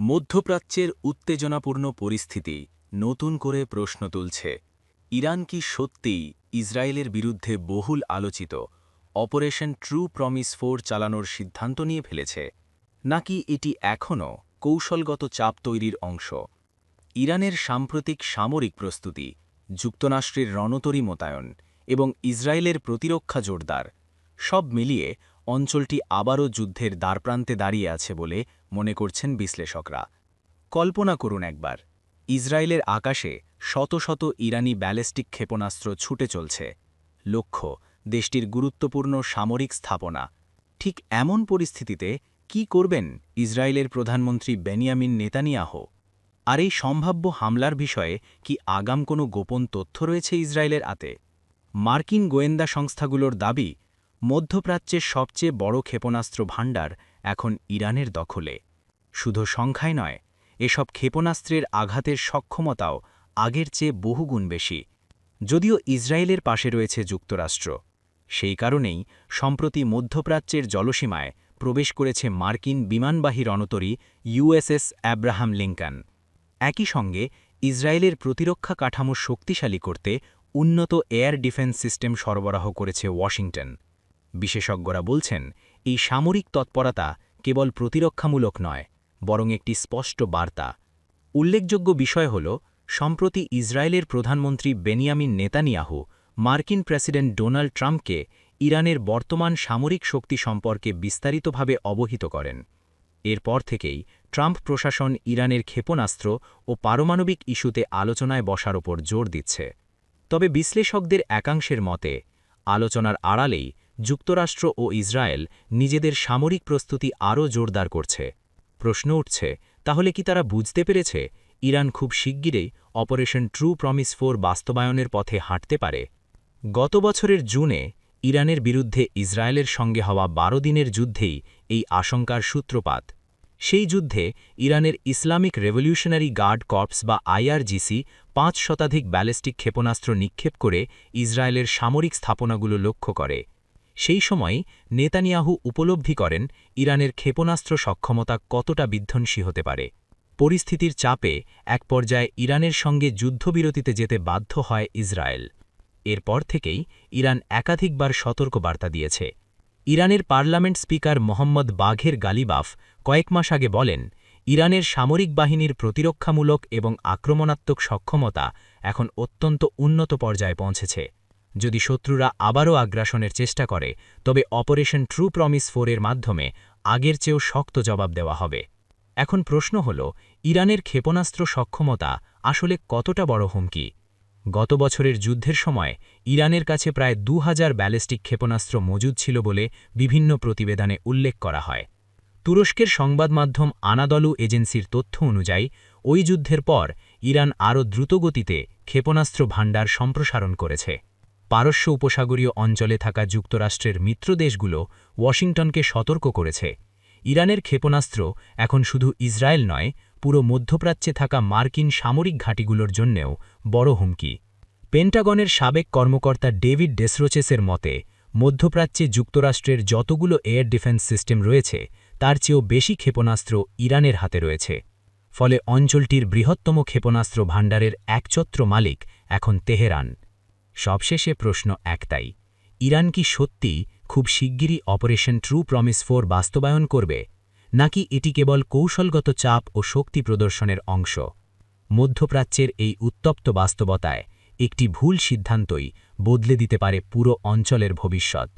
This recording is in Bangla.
মধ্যপ্রাচ্যের উত্তেজনাপূর্ণ পরিস্থিতি নতুন করে প্রশ্ন তুলছে। ইরান কি সত্যিই ইসরায়েলের বিরুদ্ধে বহুল আলোচিত অপারেশন ট্রু প্রমিস ফোর চালানোর সিদ্ধান্ত নিয়ে ফেলেছে? নাকি এটি এখনও কৌশলগত চাপ তৈরির অংশ? ইরানের সাম্প্রতিক সামরিক প্রস্তুতি, যুক্তরাষ্ট্রের রণতরী মোতায়ন এবং ইসরায়েলের প্রতিরক্ষা জোরদার সব মিলিয়ে অঞ্চলটি আবারও যুদ্ধের দ্বারপ্রান্তে দাঁড়িয়ে আছে বলে মনে করছেন বিশ্লেষকরা। কল্পনা করুন একবার, ইসরায়েলের আকাশে শত শত ইরানি ব্যালিস্টিক ক্ষেপণাস্ত্র ছুটে চলছে। লক্ষ্য, দেশটির গুরুত্বপূর্ণ সামরিক স্থাপনা। ঠিক এমন পরিস্থিতিতে কি করবেন ইসরায়েলের প্রধানমন্ত্রী বেনিয়ামিন নেতানিয়াহ? আর এই সম্ভাব্য হামলার বিষয়ে কি আগাম কোনো গোপন তথ্য রয়েছে ইসরায়েলের আতে মার্কিন গোয়েন্দা সংস্থাগুলোর দাবি, মধ্যপ্রাচ্যের সবচেয়ে বড় ক্ষেপণাস্ত্র ভাণ্ডার এখন ইরানের দখলে। শুধু সংখ্যায় নয়, এসব ক্ষেপণাস্ত্রের আঘাতের সক্ষমতাও আগের চেয়ে বহুগুণ বেশি। যদিও ইসরায়েলের পাশে রয়েছে যুক্তরাষ্ট্র, সেই কারণেই সম্প্রতি মধ্যপ্রাচ্যের জলসীমায় প্রবেশ করেছে মার্কিন বিমানবাহী রণতরী ইউএসএস অ্যাব্রাহাম লিঙ্কন। একই সঙ্গে ইসরায়েলের প্রতিরক্ষা কাঠামো শক্তিশালী করতে উন্নত এয়ার ডিফেন্স সিস্টেম সরবরাহ করেছে ওয়াশিংটন। বিশেষজ্ঞরা বলছেন, এই সামরিক তৎপরতা কেবল প্রতিরক্ষামূলক নয়, বরং একটি স্পষ্ট বার্তা। উল্লেখযোগ্য বিষয় হল, সম্প্রতি ইসরায়েলের প্রধানমন্ত্রী বেনিয়ামিন নেতানিয়াহু, মার্কিন প্রেসিডেন্ট ডোনাল্ড ট্রাম্পকে ইরানের বর্তমান সামরিক শক্তি সম্পর্কে বিস্তারিতভাবে অবহিত করেন। এরপর থেকেই ট্রাম্প প্রশাসন ইরানের ক্ষেপণাস্ত্র ও পারমাণবিক ইস্যুতে আলোচনায় বসার ওপর জোর দিচ্ছে। তবে বিশ্লেষকদের একাংশের মতে, আলোচনার আড়ালেই যুক্তরাষ্ট্র ও ইসরায়েল নিজেদের সামরিক প্রস্তুতি আরও জোরদার করছে। প্রশ্ন উঠছে, তাহলে কি তারা বুঝতে পেরেছে ইরান খুব শিগগিরই অপারেশন ট্রু প্রমিস ফোর বাস্তবায়নের পথে হাঁটতে পারে? গত বছরের জুনে ইরানের বিরুদ্ধে ইসরায়েলের সঙ্গে হওয়া বারো দিনের যুদ্ধেই এই আশঙ্কার সূত্রপাত। সেই যুদ্ধে ইরানের ইসলামিক রেভলিউশনারি গার্ড কর্পস বা আইআরজিসি পাঁচ শতাধিক ব্যালিস্টিক ক্ষেপণাস্ত্র নিক্ষেপ করে ইসরায়েলের সামরিক স্থাপনাগুলো লক্ষ্য করে। সেই সময় নেতানিয়াহু উপলব্ধি করেন ইরানের ক্ষেপণাস্ত্র সক্ষমতা কতটা বিধ্বংসী হতে পারে। পরিস্থিতির চাপে এক পর্যায়ে ইরানের সঙ্গে যুদ্ধবিরতিতে যেতে বাধ্য হয় ইসরায়েল। এরপর থেকেই ইরান একাধিকবার সতর্কবার্তা দিয়েছে। ইরানের পার্লামেন্ট স্পিকার মোহাম্মদ বাঘের গালিবাফ কয়েক মাস আগে বলেন, ইরানের সামরিক বাহিনীর প্রতিরক্ষামূলক এবং আক্রমণাত্মক সক্ষমতা এখন অত্যন্ত উন্নত পর্যায়ে পৌঁছেছে। যদি শত্রুরা আবারও আগ্রাসনের চেষ্টা করে, তবে অপারেশন ট্রু প্রমিস ফোরের মাধ্যমে আগের চেয়েও শক্ত জবাব দেওয়া হবে। এখন প্রশ্ন হল, ইরানের ক্ষেপণাস্ত্র সক্ষমতা আসলে কতটা বড় হুমকি? গত বছরের যুদ্ধের সময় ইরানের কাছে প্রায় দু হাজার ব্যালিস্টিক ক্ষেপণাস্ত্র মজুদ ছিল বলে বিভিন্ন প্রতিবেদনে উল্লেখ করা হয়। তুরস্কের সংবাদ মাধ্যম আনাদলু এজেন্সির তথ্য অনুযায়ী, ওই যুদ্ধের পর ইরান আরও দ্রুতগতিতে ক্ষেপণাস্ত্র ভাণ্ডার সম্প্রসারণ করেছে। পারস্য উপসাগরীয় অঞ্চলে থাকা যুক্তরাষ্ট্রের মিত্রদেশগুলো ওয়াশিংটনকে সতর্ক করেছে। ইরানের ক্ষেপণাস্ত্র এখন শুধু ইসরায়েল নয়, পুরো মধ্যপ্রাচ্যে থাকা মার্কিন সামরিক ঘাঁটিগুলোর জন্যেও বড় হুমকি। পেন্টাগনের সাবেক কর্মকর্তা ডেভিড ডেসরোচেসের মতে, মধ্যপ্রাচ্যে যুক্তরাষ্ট্রের যতগুলো এয়ার ডিফেন্স সিস্টেম রয়েছে, তার চেয়েও বেশি ক্ষেপণাস্ত্র ইরানের হাতে রয়েছে। ফলে অঞ্চলটির বৃহত্তম ক্ষেপণাস্ত্র ভাণ্ডারের একচত্র মালিক এখন তেহরান। সবশেষে প্রশ্ন একটাই, ইরান কি সত্যি খুব শিগগিরই অপারেশন ট্রু প্রমিস ফোর বাস্তবায়ন করবে, নাকি এটি কেবল কৌশলগত চাপ ও শক্তি প্রদর্শনের অংশ? মধ্যপ্রাচ্যের এই উত্তপ্ত বাস্তবতায় একটি ভুল সিদ্ধান্তই বদলে দিতে পারে পুরো অঞ্চলের ভবিষ্যৎ।